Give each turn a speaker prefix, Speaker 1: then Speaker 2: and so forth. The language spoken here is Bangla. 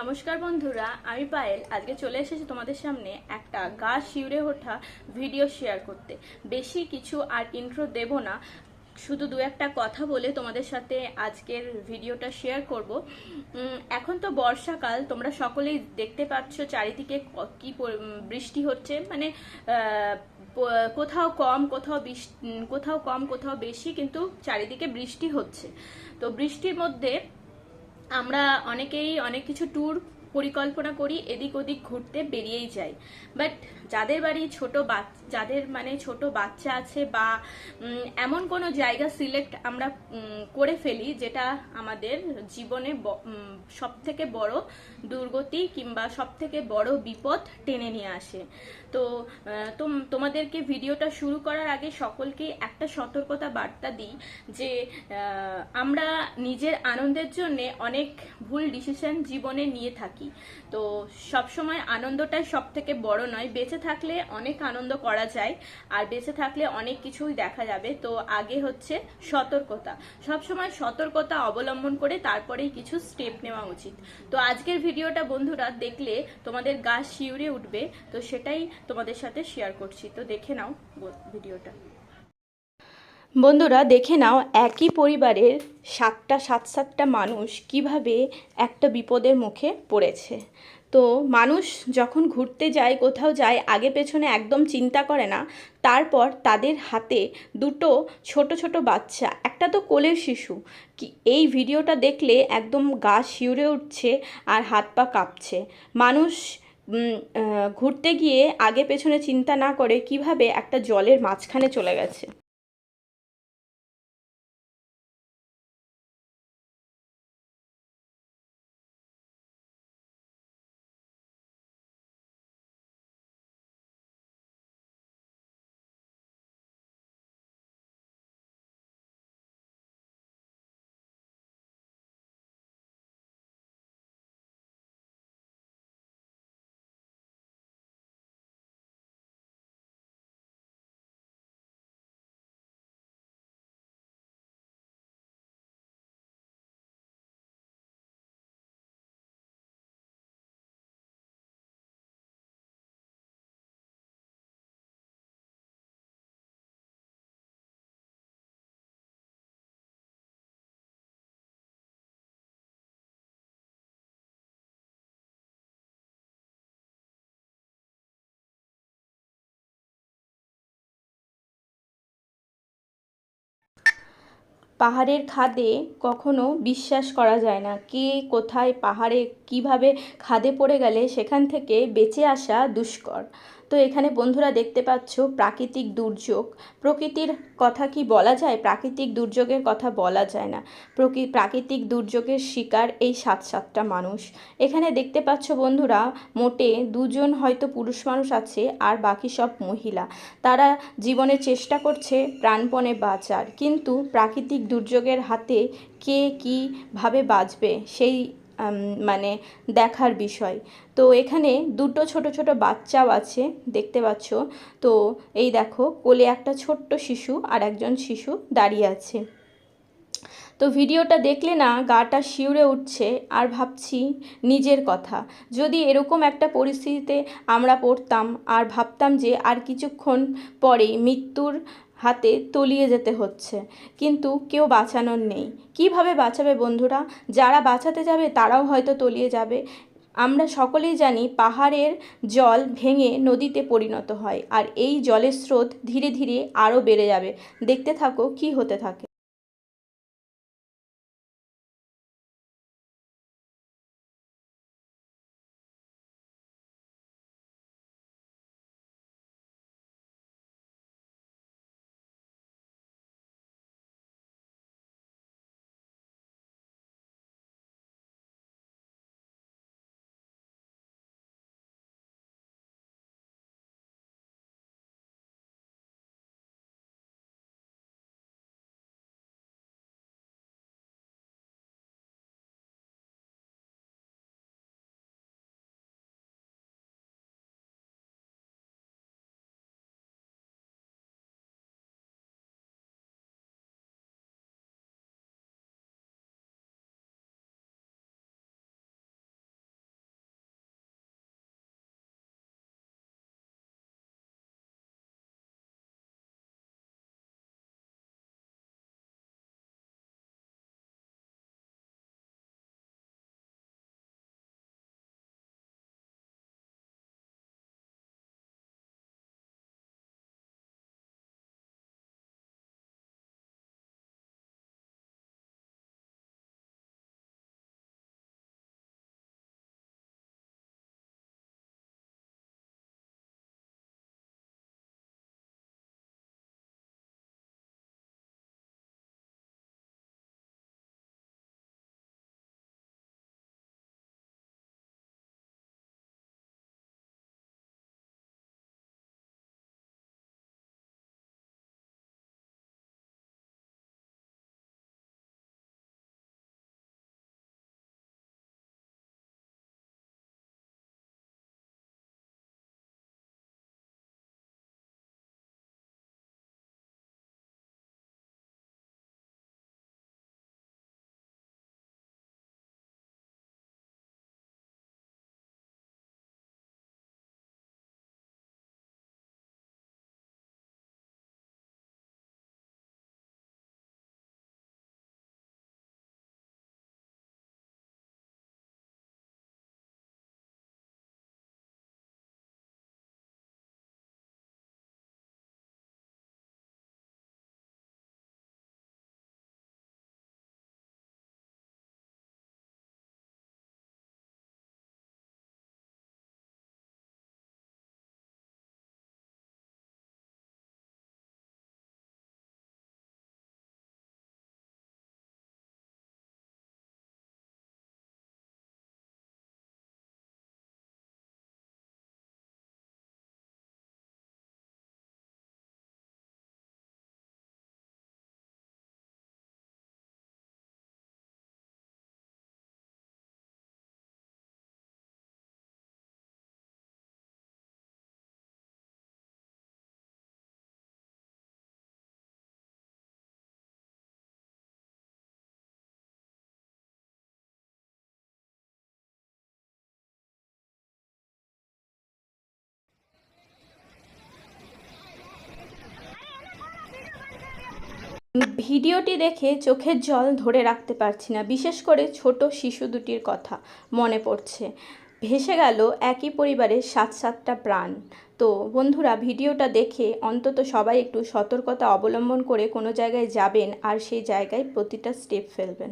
Speaker 1: নমস্কার বন্ধুরা, আমি পায়েল। আজকে চলে এসেছি তোমাদের সামনে একটা গা শিউরে ওঠা ভিডিও শেয়ার করতে। বেশি কিছু আর ইন্ট্রো দেব না, শুধু দু একটা কথা বলে তোমাদের সাথে আজকের ভিডিওটা শেয়ার করব। এখন তো বর্ষাকাল, তোমরা সকলেই দেখতে পাচ্ছ চারিদিকে কি বৃষ্টি হচ্ছে। মানে কোথাও কম, কোথাও কোথাও কম, কোথাও বেশি, কিন্তু চারিদিকে বৃষ্টি হচ্ছে। তো বৃষ্টির মধ্যে আমরা অনেকেই অনেক কিছু ট্যুর পরিকল্পনা করি, এদিক ওদিক ঘুরতে বেরিয়েই যাই। বাট যাদের বাড়ি ছোট যাদের মানে ছোট বাচ্চা আছে বা এমন কোনো জায়গা সিলেক্ট আমরা করে ফেলি যেটা আমাদের জীবনে সব থেকে বড় দুর্গতি কিংবা সব থেকে বড় বিপদ টেনে নিয়ে আসে। তো তোম- তোমাদেরকে ভিডিওটা শুরু করার আগে সকলকে একটা সতর্কতা বার্তা দিই যে আমরা নিজের আনন্দের জন্য অনেক ভুল ডিসিশন জীবনে নিয়ে থাকি। তো সবসময় আনন্দটাই সব থেকে বড় নয়। বেঁচে থাকলে অনেক আনন্দ করা যায়, আর বেঁচে থাকলে অনেক কিছুই দেখা যাবে। তো আগে হচ্ছে সতর্কতা। সবসময় সতর্কতা অবলম্বন করে তারপরেই কিছু স্টেপ নেওয়া উচিত। তো আজকের ভিডিওটা বন্ধুরা দেখলে তোমাদের গা শিউরে উঠবে। তো সেটাই তোমাদের সাথে শেয়ার করছি। তো দেখে নাও ভিডিওটা। বন্ধুরা, দেখে নাও একই পরিবারের সাতটা সাত সাতটা মানুষ কীভাবে একটা বিপদের মুখে পড়েছে। তো মানুষ যখন ঘুরতে যায়, কোথাও যায়, আগে পেছনে একদম চিন্তা করে না, তারপর তাদের হাতে দুটো ছোট ছোট বাচ্চা, একটা তো কোলের শিশু। কি, এই ভিডিওটা দেখলে একদম গা শিউরে উঠছে আর হাত পা কাঁপছে। মানুষ ঘুরতে গিয়ে আগে পেছনে চিন্তা না করে কীভাবে একটা জলের মাঝখানে চলে গেছে। পাহাড়ের খাদে কখনো বিশ্বাস করা যায় না। কে কোথায় পাহাড়ে কীভাবে খাদে পড়ে গেলে সেখান থেকে বেঁচে আসা দুষ্কর। তো এখানে বন্ধুরা দেখতে পাচ্ছ প্রাকৃতিক দুর্যোগ। প্রকৃতির কথা কি বলা যায়? প্রাকৃতিক দুর্যোগের কথা বলা যায় না। প্রকৃ, প্রাকৃতিক দুর্যোগের শিকার এই সাত সাতটা মানুষ। এখানে দেখতে পাচ্ছ বন্ধুরা, মোটে দুজন হয়তো পুরুষ মানুষ আছে আর বাকি সব মহিলা। তারা জীবনে চেষ্টা করছে প্রাণপণে বাঁচার। কিন্তু প্রাকৃতিক দুর্যোগের হাতে কে কীভাবে বাঁচবে? সেই মানে দেখার বিষয়। তো এখানে দুটো ছোট ছোট বাচ্চাও আছে, দেখতে পাচ্ছ। তো এই দেখো, কোলে একটা ছোট্ট শিশু আর একজন শিশু দাঁড়িয়ে আছে। তো ভিডিওটা দেখলে না, গাটা শিউরে উঠছে আর ভাবছি নিজের কথা। যদি এরকম একটা পরিস্থিতিতে আমরা পড়তাম আর ভাবতাম যে আর কিছুক্ষণ পরে মৃত্যুর হাতে তলিয়ে যেতে হচ্ছে। কিন্তু কেউ বাঁচানোর নেই। কীভাবে বাঁচাবে বন্ধুরা? যারা বাঁচাতে যাবে, তারাও হয়তো তলিয়ে যাবে। আমরা সকলেই জানি পাহাড়ের জল ভেঙে নদীতে পরিণত হয়, আর এই জলের স্রোত ধীরে ধীরে আরও বেড়ে যাবে। দেখতে থাকো কি হতে থাকে। ভিডিওটি দেখে চোখের জল ধরে রাখতে পারছি না। বিশেষ করে ছোট শিশু দুটির কথা মনে পড়ছে। ভেসে গেল একই পরিবারের সাত সাতটা প্রাণ। তো বন্ধুরা, ভিডিওটা দেখে অন্তত সবাই একটু সতর্কতা অবলম্বন করে কোনো জায়গায় যাবেন আর সেই জায়গায় প্রতিটা স্টেপ ফেলবেন।